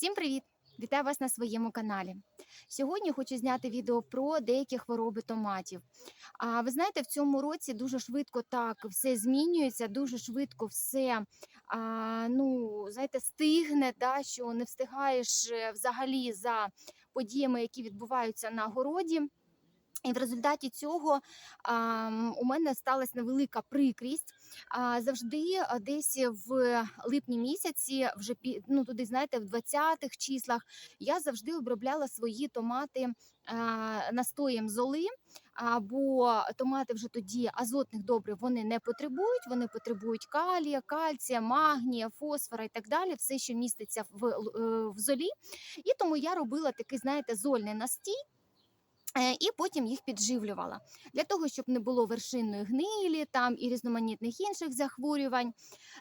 Всім привіт! Вітаю вас на своєму каналі. Сьогодні хочу зняти відео про деякі хвороби томатів. А ви знаєте, в цьому році дуже швидко так все змінюється, дуже швидко все а, ну, знаєте, стигне, да, що не встигаєш е, взагалі за подіями, які відбуваються на городі. І в результаті цього а, у мене сталася невелика прикрість. А, завжди десь в липні місяці, вже ну, туди, знаєте, в 20-х числах, я завжди обробляла свої томати а, настоєм золи. а, Бо томати вже тоді азотних добрив вони не потребують, вони потребують калія, кальція, магнія, фосфора і так далі, все, що міститься в, е, в золі. І тому я робила такий, знаєте, зольний настій. Е, І потім їх підживлювала для того, щоб не було вершинної гнилі там і різноманітних інших захворювань.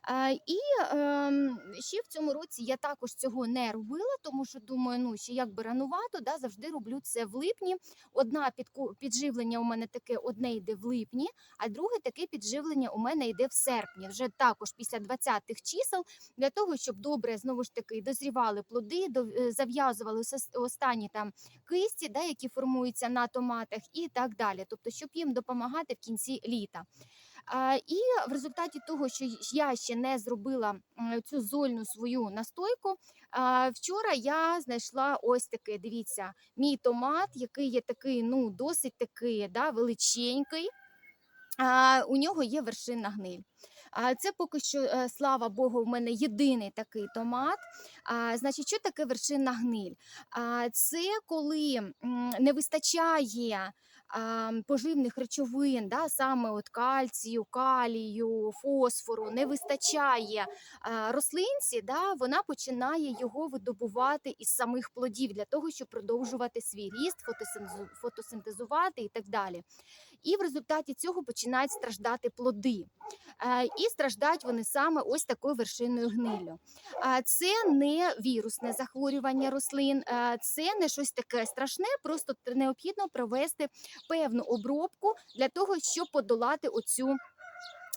Е, І ем, ще в цьому році я також цього не робила, тому що думаю, ну ще як би ранувато, да, завжди роблю це в липні. Одна підживлення у мене таке одне йде в липні, а друге таке підживлення у мене йде в серпні, вже також після 20-х чисел, для того, щоб добре знову ж таки дозрівали плоди, е, зав'язували останні там кисті, да, які формуються на томатах, і так далі. Тобто, щоб їм допомагати в кінці літа. І в результаті того, що я ще не зробила цю зольну свою настойку, вчора я знайшла ось таке. Дивіться, мій томат, який є такий, ну досить такий, да, величенький. У нього є вершинна гниль. А, Це поки що, е, слава Богу, в мене єдиний такий томат. А, Значить, що таке вершинна гниль? А, Це коли не вистачає поживних речовин, да, саме от кальцію, калію, фосфору, не вистачає рослинці, да, вона починає його видобувати із самих плодів для того, щоб продовжувати свій ріст, фотосинтезу- фотосинтезувати і так далі. І в результаті цього починають страждати плоди. Е, І страждають вони саме ось такою вершинною гниллю. А Це не вірусне захворювання рослин, е, це не щось таке страшне, просто необхідно провести певну обробку для того, щоб подолати оцю.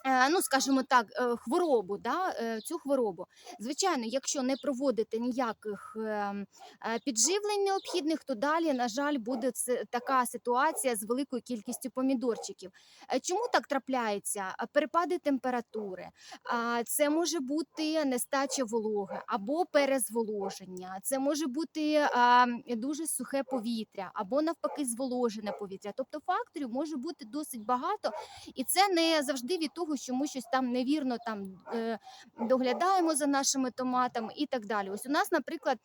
Е, Ну, скажімо так, е, хворобу, да, е, цю хворобу. Звичайно, якщо не проводити ніяких ем, підживлень необхідних, то далі, на жаль, буде така ситуація з великою кількістю помідорчиків. Чому так трапляється? Перепади температури, це може бути нестача вологи або перезволоження, це може бути дуже сухе повітря, або навпаки зволожене повітря. Тобто факторів може бути досить багато, і це не завжди від того, що ми щось там невірно там е, доглядаємо за нашими томатами і так далі. Ось у нас, наприклад,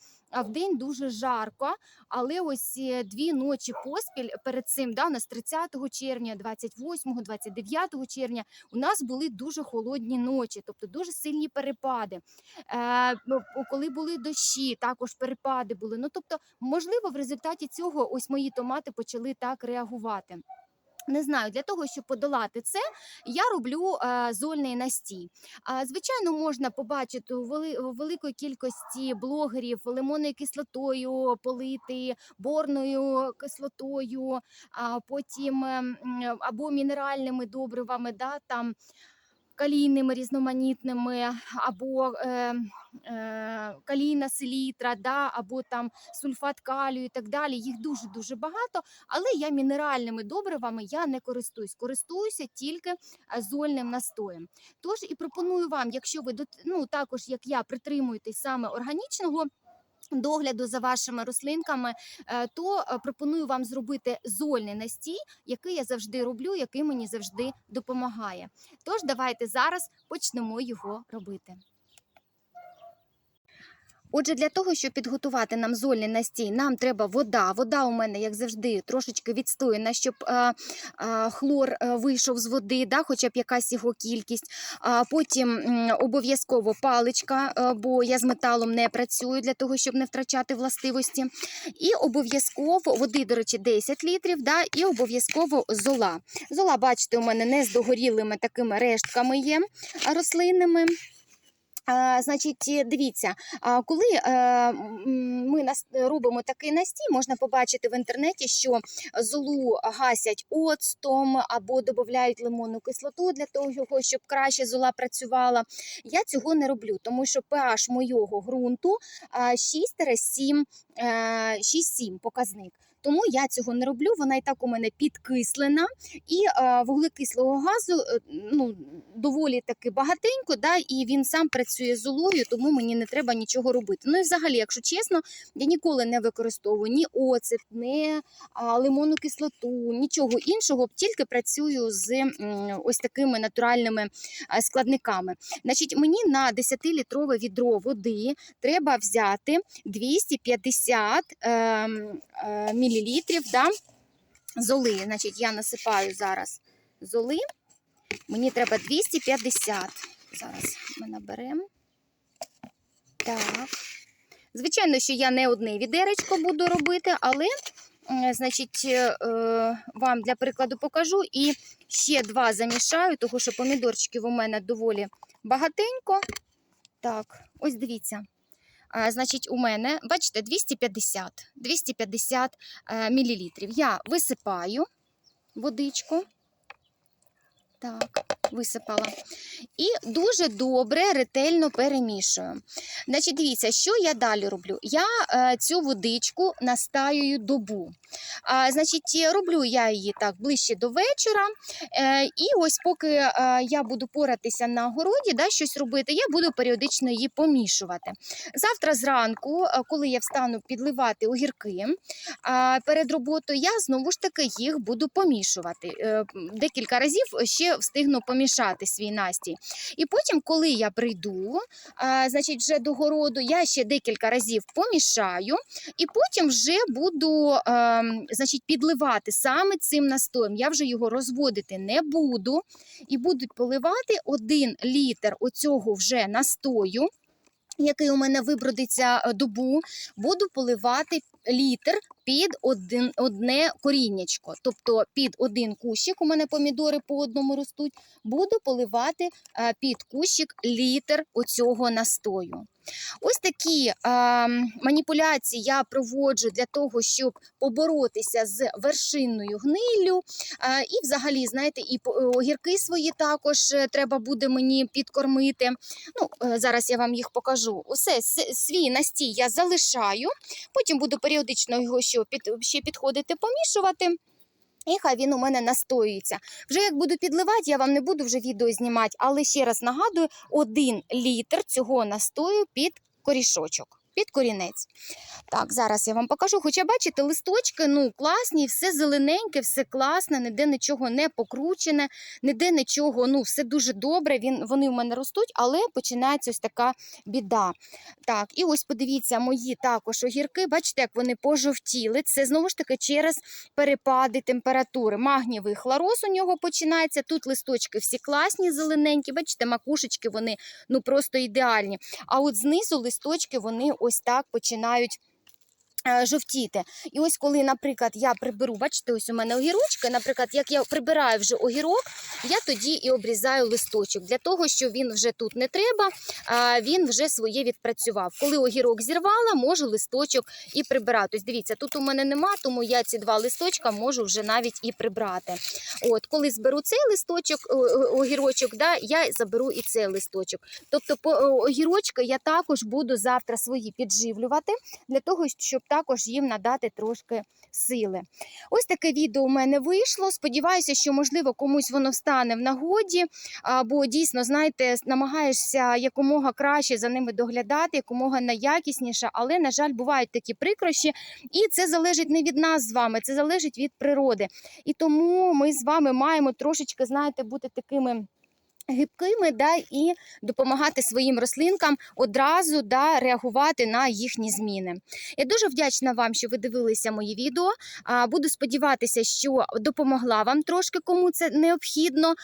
в день дуже жарко, але ось е, дві ночі поспіль перед цим, да, у нас 30 червня, 28, 29 червня, у нас були дуже холодні ночі, тобто дуже сильні перепади. Е, коли були дощі, також перепади були. Ну тобто, можливо, в результаті цього ось мої томати почали так реагувати. Не знаю, для того, щоб подолати це, я роблю е, зольний настій. Звичайно, можна побачити у великої кількості блогерів лимонною кислотою полити, борною кислотою, потім ем, або мінеральними добривами, да, там калійними різноманітними, або е, е, калійна селітра, да, або там сульфат калію і так далі. Їх дуже дуже багато. Але я мінеральними добривами я не користуюсь. Користуюся тільки е, зольним настоєм. Тож і пропоную вам, якщо ви ну, також як я притримуєтесь саме органічного. Догляду за вашими рослинками, е, то е, пропоную вам зробити зольний настій, який я завжди роблю, який мені завжди допомагає. Тож давайте зараз почнемо його робити. Отже, для того, щоб підготувати нам зольний настій, нам треба вода. Вода у мене, як завжди, трошечки відстояна, щоб е, е, хлор е, вийшов з води, да, хоча б якась його кількість. А потім обов'язково паличка, е, бо я з металом не працюю для того, щоб не втрачати властивості. І обов'язково води, до речі, 10 літрів, да, і обов'язково зола. Зола, бачите, у мене не з догорілими такими рештками є рослинними. Значить, е, дивіться, коли е, ми робимо такий настій, можна побачити в інтернеті, що золу гасять оцтом або додають лимонну кислоту для того, щоб краще зола працювала. Я цього не роблю, тому що pH моєго ґрунту а, 6-7 е, 6-7 показник. Тому я цього не роблю. Вона і так у мене підкислена, і е, вуглекислого газу е, ну, доволі таки багатенько, да, і він сам працює з золою, тому мені не треба нічого робити. Ну і взагалі, якщо чесно, я ніколи не використовую ні оцет, ні лимонну кислоту, нічого іншого, тільки працюю з ось такими натуральними а, складниками. Значить, мені на 10-літрове відро води треба взяти 250 е, е, мілілітрів да, золи. Значить, я насипаю зараз золи. Мені треба 250. Зараз ми наберемо. Так. Звичайно, що я не одне відеречко буду робити, але, значить, е, вам для прикладу покажу і ще два замішаю, тому що помідорчиків у мене доволі багатенько. Так, ось дивіться. А, Значить, у мене, бачите, 250, 250 е, мілілітрів. Я висипаю водичку. Так, висипала. І дуже добре, ретельно перемішую. Значить, дивіться, що я далі роблю? Я е, цю водичку настаюю добу. А, значить, е, роблю я її так ближче до вечора. Е, і ось поки е, я буду поратися на городі, да, щось робити, я буду періодично її помішувати. Завтра зранку, е, коли я встану підливати огірки, перед роботою я знову ж таки їх буду помішувати. Декілька разів ще встигну помішати свій настій. І потім, коли я прийду, значить, вже до городу, я ще декілька разів помішаю, і потім вже буду значить, підливати саме цим настоєм. Я вже його розводити не буду. І буду поливати один літр оцього вже настою. Який у мене вибродиться е, добу, буду поливати літр під один, одне коріннячко. Тобто під один кущик, у мене помідори по одному ростуть, буду поливати е, під кущик літр оцього настою. Ось такі е, маніпуляції я проводжу для того, щоб поборотися з вершинною гниллю. Е, і взагалі, знаєте, і огірки свої також е, треба буде мені підкормити. Ну, е, зараз я вам їх покажу. Усе свій настій я залишаю, потім буду періодично його ще підходити, помішувати. І хай він у мене настоюється. Вже як буду підливати, я вам не буду вже відео знімати, але ще раз нагадую, один літр цього настою під корішочок. Під корінець. Так, зараз я вам покажу. Хоча, бачите, листочки ну, класні, все зелененьке, все класне, ніде нічого не покручене, ніде нічого, ну, все дуже добре. Він, вони в мене ростуть, але починається ось така біда. Так, і ось подивіться, мої також огірки, бачите, як вони пожовтіли. Це знову ж таки через перепади температури. Магнієвий хлороз у нього починається. Тут листочки всі класні, зелененькі. Бачите, макушечки вони ну просто ідеальні. А от знизу листочки вони ось так починають. Е, Жовтіти. І ось коли, наприклад, я приберу, бачите, ось у мене огірочки, наприклад, як я прибираю вже огірок, я тоді і обрізаю листочок для того, що він вже тут не треба, він вже своє відпрацював. Коли огірок зірвала, можу листочок і прибирати. Ось дивіться, тут у мене нема, тому я ці два листочка можу вже навіть і прибрати. От, коли зберу цей листочок, огірочок, да, я заберу і цей листочок. Тобто, огірочки я також буду завтра свої підживлювати для того, щоб також їм надати трошки сили. Ось таке відео у мене вийшло. Сподіваюся, що можливо комусь воно встане в нагоді, або дійсно, знаєте, намагаєшся якомога краще за ними доглядати, якомога найякісніше, але, на жаль, бувають такі прикрощі, і це залежить не від нас з вами, це залежить від природи. І тому ми з вами маємо трошечки, знаєте, бути такими. Гибкими да, і допомагати своїм рослинкам одразу да, реагувати на їхні зміни. Я дуже вдячна вам, що ви дивилися мої відео. Буду сподіватися, що допомогла вам трошки, кому це необхідно.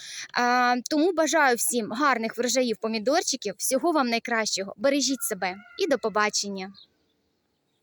Тому бажаю всім гарних врожаїв помідорчиків, всього вам найкращого. Бережіть себе і до побачення.